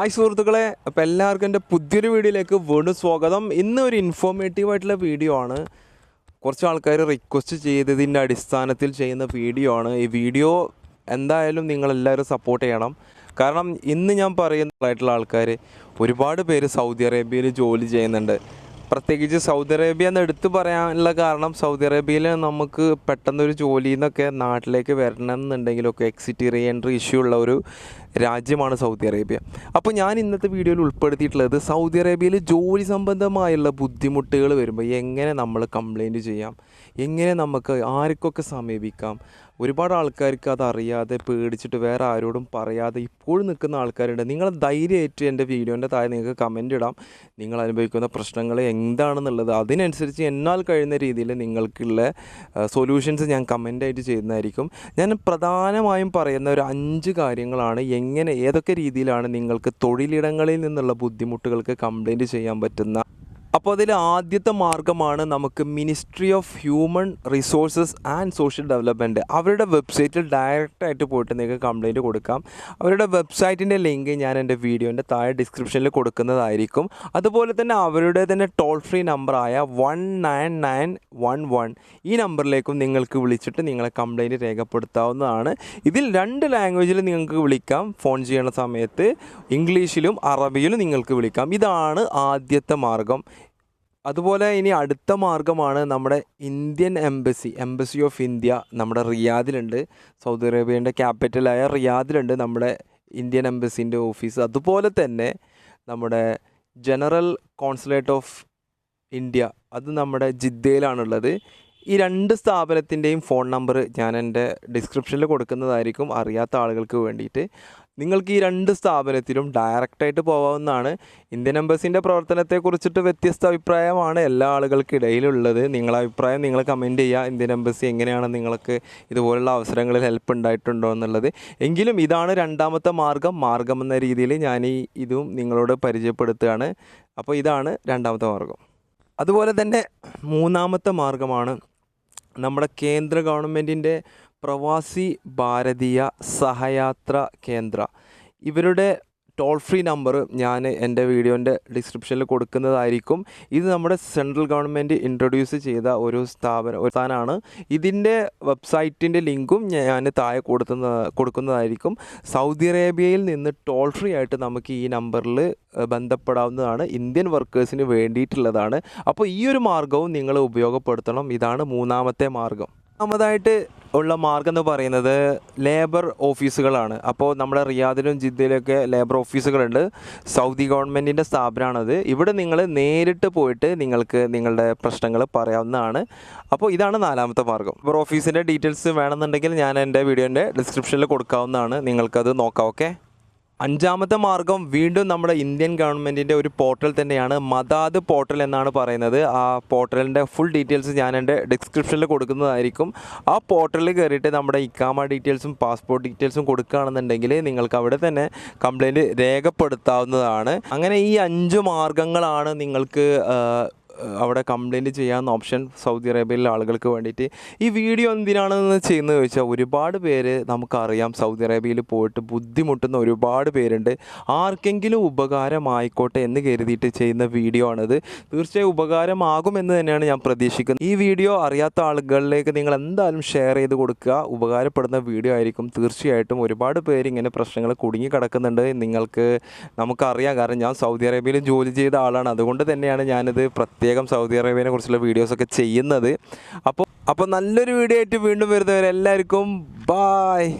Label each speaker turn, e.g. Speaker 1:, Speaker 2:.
Speaker 1: Hi സുഹൃത്തുക്കളെ അപ്പോൾ എല്ലാവർക്കും എന്റെ പുതിയൊരു വീഡിയോയിലേക്ക് വീണ്ടും സ്വാഗതം. ഇന്ന് ഒരു ഇൻഫോർമേറ്റീവ് ആയിട്ടുള്ള വീഡിയോ ആണ്. കുറച്ച് ആൾക്കാർ റിക്വസ്റ്റ് ചെയ്തതിന്റെ അടിസ്ഥാനത്തിൽ ചെയ്യുന്ന വീഡിയോ ആണ്. ഈ വീഡിയോ എന്തായാലും നിങ്ങളെല്ലാവരും സപ്പോർട്ട് ചെയ്യണം. കാരണം ഇന്ന് ഞാൻ പറയുന്നതായിട്ടുള്ള ആൾക്കാർ ഒരുപാട് പേര് സൗദി അറേബ്യയിൽ ജോലി ചെയ്യുന്നുണ്ട്. പ്രത്യേകിച്ച് സൗദി അറേബ്യ എന്ന് എടുത്തു പറയാനുള്ള കാരണം സൗദി അറേബ്യയിൽ നമുക്ക് പെട്ടെന്നൊരു ജോലിയിൽ നിന്നൊക്കെ നാട്ടിലേക്ക് വരണം എന്നുണ്ടെങ്കിലൊക്കെ എക്സിറ്റ് റീ എൻട്രി ഇഷ്യൂ ഉള്ള ഒരു രാജ്യമാണ് സൗദി അറേബ്യ. അപ്പോൾ ഞാൻ ഇന്നത്തെ വീഡിയോയിൽ ഉൾപ്പെടുത്തിയിട്ടുള്ളത് സൗദി അറേബ്യയിൽ ജോലി സംബന്ധമായുള്ള ബുദ്ധിമുട്ടുകൾ വരുമ്പോൾ എങ്ങനെ നമ്മൾ കംപ്ലൈന്റ് ചെയ്യാം? എങ്ങനെ നമുക്ക് ആർക്കൊക്കെ സമീപിക്കാം? ഒരുപാട് ആൾക്കാർക്ക് അത് അറിയാതെ പേടിച്ചിട്ട് വേറെ ആരോടും പറയാതെ ഇപ്പോഴും നിൽക്കുന്ന ആൾക്കാരുണ്ട്. നിങ്ങൾ ധൈര്യമായിട്ട് എന്റെ വീഡിയോന്റെ താഴെ നിങ്ങൾക്ക് കമന്റ് ഇടാം. നിങ്ങൾ അനുഭവിക്കുന്ന പ്രശ്നങ്ങൾ എന്താണെന്നുള്ളത്. അതിനനുസരിച്ച് എന്നാൽ കഴിയുന്ന രീതിയിൽ നിങ്ങൾക്കുള്ള സൊല്യൂഷൻസ് ഞാൻ കമന്റായിട്ട് ചെയ്യുന്നതായിരിക്കും. ഞാൻ പ്രധാനമായും പറയുന്ന ഒരു അഞ്ച് കാര്യങ്ങളാണ് എങ്ങനെ ഏതൊക്കെ രീതിയിലാണ് നിങ്ങൾക്ക് തൊഴിലിടങ്ങളിൽ നിന്നുള്ള ബുദ്ധിമുട്ടുകൾക്ക് കംപ്ലൈന്റ് ചെയ്യാൻ പറ്റുന്ന അപ്പോൾ അതിൽ ആദ്യത്തെ മാർഗമാണ് നമുക്ക് ministry of human resources and social development അവരുടെ വെബ്സൈറ്റിൽ ഡയറക്റ്റായിട്ട് പോയിട്ട് നിങ്ങൾക്ക് കംപ്ലയിന്റ് കൊടുക്കാം. അവരുടെ വെബ്സൈറ്റിന്റെ ലിങ്ക് ഞാൻ എന്റെ വീഡിയോന്റെ താഴെ ഡിസ്ക്രിപ്ഷനിൽ കൊടുക്കുന്നതായിരിക്കും. അതുപോലെ തന്നെ അവരുടെ തന്നെ ടോൾ ഫ്രീ നമ്പറായ one nine nine one one ഈ നമ്പറിലേക്കും നിങ്ങൾക്ക് വിളിച്ചിട്ട് നിങ്ങളെ കംപ്ലയിന്റ് രേഖപ്പെടുത്താവുന്നതാണ്. ഇതിൽ രണ്ട് ലാംഗ്വേജിൽ നിങ്ങൾക്ക് വിളിക്കാം. ഫോൺ ചെയ്യുന്ന സമയത്ത് ഇംഗ്ലീഷിലും അറബിയിലും നിങ്ങൾക്ക് വിളിക്കാം. ഇതാണ് ആദ്യത്തെ മാർഗം. അതുപോലെ ഇനി അടുത്ത മാർഗമാണ് നമ്മുടെ Indian embassy embassy of India നമ്മുടെ റിയാദിലുണ്ട്. സൗദി അറേബ്യന്റെ ക്യാപിറ്റലായ റിയാദിലുണ്ട് നമ്മുടെ ഇന്ത്യൻ എംബസിന്റെ ഓഫീസ്. അതുപോലെ തന്നെ നമ്മുടെ ജനറൽ കോൺസുലേറ്റ് ഓഫ് ഇന്ത്യ അത് നമ്മുടെ ജിദ്ദയിലാണുള്ളത്. ഈ രണ്ട് സ്ഥാപനത്തിന്റെയും ഫോൺ നമ്പർ ഞാൻ എന്റെ ഡിസ്ക്രിപ്ഷനിൽ കൊടുക്കുന്നതായിരിക്കും അറിയാത്ത ആളുകൾക്ക് വേണ്ടിയിട്ട്. നിങ്ങൾക്ക് ഈ രണ്ട് സ്ഥാപനത്തിലും ഡയറക്റ്റായിട്ട് പോകാവുന്നതാണ് ഇന്ത്യൻ എംബസിന്റെ പ്രവർത്തനത്തെക്കുറിച്ചിട്ട് വ്യത്യസ്ത അഭിപ്രായമാണ് എല്ലാ ആളുകൾക്കിടയിലുള്ളത്. നിങ്ങളുടെ അഭിപ്രായം നിങ്ങൾ കമന്റ് ചെയ്യുക. ഇന്ത്യൻ എംബസി എങ്ങനെയാണ് നിങ്ങൾക്ക് ഇതുപോലുള്ള അവസരങ്ങളിൽ ഹെൽപ്പ് ഉണ്ടായിട്ടുണ്ടോ എന്നുള്ളത്. എങ്കിലും ഇതാണ് രണ്ടാമത്തെ മാർഗം. മാർഗം എന്ന രീതിയിൽ ഞാൻ ഈ ഇതും നിങ്ങളോട് പരിചയപ്പെടുത്തുകയാണ്. അപ്പോൾ ഇതാണ് രണ്ടാമത്തെ മാർഗം. അതുപോലെ തന്നെ മൂന്നാമത്തെ മാർഗമാണ് നമ്മുടെ കേന്ദ്ര ഗവൺമെന്റിന്റെ പ്രവാസി ഭാരതീയ സഹയാത്ര കേന്ദ്ര. ഇവരുടെ ടോൾ ഫ്രീ നമ്പർ ഞാൻ എന്റെ വീഡിയോന്റെ ഡിസ്ക്രിപ്ഷനിൽ കൊടുക്കുന്നതായിരിക്കും. ഇത് നമ്മുടെ സെൻട്രൽ ഗവൺമെന്റ് ഇൻട്രൊഡ്യൂസ് ചെയ്ത ഒരു സ്ഥാപനം ഒരു സ്ഥാനമാണ്. ഇതിന്റെ വെബ്സൈറ്റിന്റെ ലിങ്കും ഞാൻ താഴെ കൊടുക്കുന്ന കൊടുക്കുന്നതായിരിക്കും. സൗദി അറേബ്യയിൽ നിന്ന് ടോൾ ഫ്രീ ആയിട്ട് നമുക്ക് ഈ നമ്പറിൽ ബന്ധപ്പെടാവുന്നതാണ്. ഇന്ത്യൻ വർക്കേഴ്സിന് വേണ്ടിയിട്ടുള്ളതാണ്. അപ്പോൾ ഈ ഒരു മാർഗവും നിങ്ങൾ ഉപയോഗപ്പെടുത്തണം. ഇതാണ് മൂന്നാമത്തെ മാർഗം ഒന്നാമതായിട്ട് ഉള്ള മാർഗം എന്ന് പറയുന്നത് ലേബർ ഓഫീസുകളാണ് അപ്പോൾ നമ്മുടെ റിയാദിലും ജിദ്ദയിലൊക്കെ ലേബർ ഓഫീസുകളുണ്ട് സൗദി ഗവൺമെന്റിന്റെ സ്ഥാപനമാണത് ഇവിടെ നിങ്ങൾ നേരിട്ട് പോയിട്ട് നിങ്ങൾക്ക് നിങ്ങളുടെ പ്രശ്നങ്ങൾ പറയാവുന്നതാണ്. അപ്പോൾ ഇതാണ് നാലാമത്തെ മാർഗം ലേബർ ഓഫീസിന്റെ ഡീറ്റെയിൽസ് വേണമെന്നുണ്ടെങ്കിൽ ഞാൻ എന്റെ വീഡിയോന്റെ ഡിസ്ക്രിപ്ഷനിൽ കൊടുക്കാവുന്നതാണ്. നിങ്ങൾക്കത് നോക്കാം ഓക്കെ അഞ്ചാമത്തെ മാർഗം വീണ്ടും നമ്മുടെ ഇന്ത്യൻ ഗവൺമെന്റിന്റെ ഒരു പോർട്ടൽ തന്നെയാണ്. മദാദ് പോർട്ടൽ എന്നാണ് പറയുന്നത്. ആ പോർട്ടലിന്റെ ഫുൾ ഡീറ്റെയിൽസ് ഞാൻ എന്റെ ഡിസ്ക്രിപ്ഷനിൽ കൊടുക്കുന്നതായിരിക്കും. ആ പോർട്ടലിൽ കയറിയിട്ട് നമ്മുടെ ഇക്കാമ ഡീറ്റെയിൽസും പാസ്പോർട്ട് ഡീറ്റെയിൽസും കൊടുക്കുകയാണെന്നുണ്ടെങ്കിൽ നിങ്ങൾക്ക് അവിടെ തന്നെ കംപ്ലയിന്റ് രേഖപ്പെടുത്താവുന്നതാണ്. അങ്ങനെ ഈ അഞ്ച് മാർഗങ്ങളാണ് നിങ്ങൾക്ക് അവിടെ കംപ്ലയിന്റ് ചെയ്യാവുന്ന ഓപ്ഷൻ സൗദി അറേബ്യയിലെ ആളുകൾക്ക് വേണ്ടിയിട്ട്. ഈ വീഡിയോ എന്തിനാണെന്ന് ചെയ്യുന്നത് ചോദിച്ചാൽ ഒരുപാട് പേര് നമുക്കറിയാം സൗദി അറേബ്യയിൽ പോയിട്ട് ബുദ്ധിമുട്ടുന്ന ഒരുപാട് പേരുണ്ട്. ആർക്കെങ്കിലും ഉപകാരമായിക്കോട്ടെ എന്ന് കരുതിയിട്ട് ചെയ്യുന്ന വീഡിയോ ആണിത്. തീർച്ചയായും ഉപകാരമാകുമെന്ന് തന്നെയാണ് ഞാൻ പ്രതീക്ഷിക്കുന്നത്. ഈ വീഡിയോ അറിയാത്ത ആളുകളിലേക്ക് നിങ്ങൾ എന്തായാലും ഷെയർ ചെയ്ത് കൊടുക്കുക. ഉപകാരപ്പെടുന്ന വീഡിയോ ആയിരിക്കും. തീർച്ചയായിട്ടും ഒരുപാട് പേര് ഇങ്ങനെ പ്രശ്നങ്ങൾ കുടുങ്ങി കിടക്കുന്നുണ്ട് നിങ്ങൾക്ക് നമുക്കറിയാം. കാരണം ഞാൻ സൗദി അറേബ്യയിൽ ജോലി ചെയ്ത ആളാണ്. അതുകൊണ്ട് തന്നെയാണ് ഞാനിത് പ്രത്യേകം സൗദി അറേബ്യനെ കുറിച്ചുള്ള വീഡിയോസൊക്കെ ചെയ്യുന്നത്. അപ്പോൾ അപ്പോൾ നല്ലൊരു വീഡിയോ ആയിട്ട് വീണ്ടും വരുന്നവരെല്ലാവർക്കും ബായ്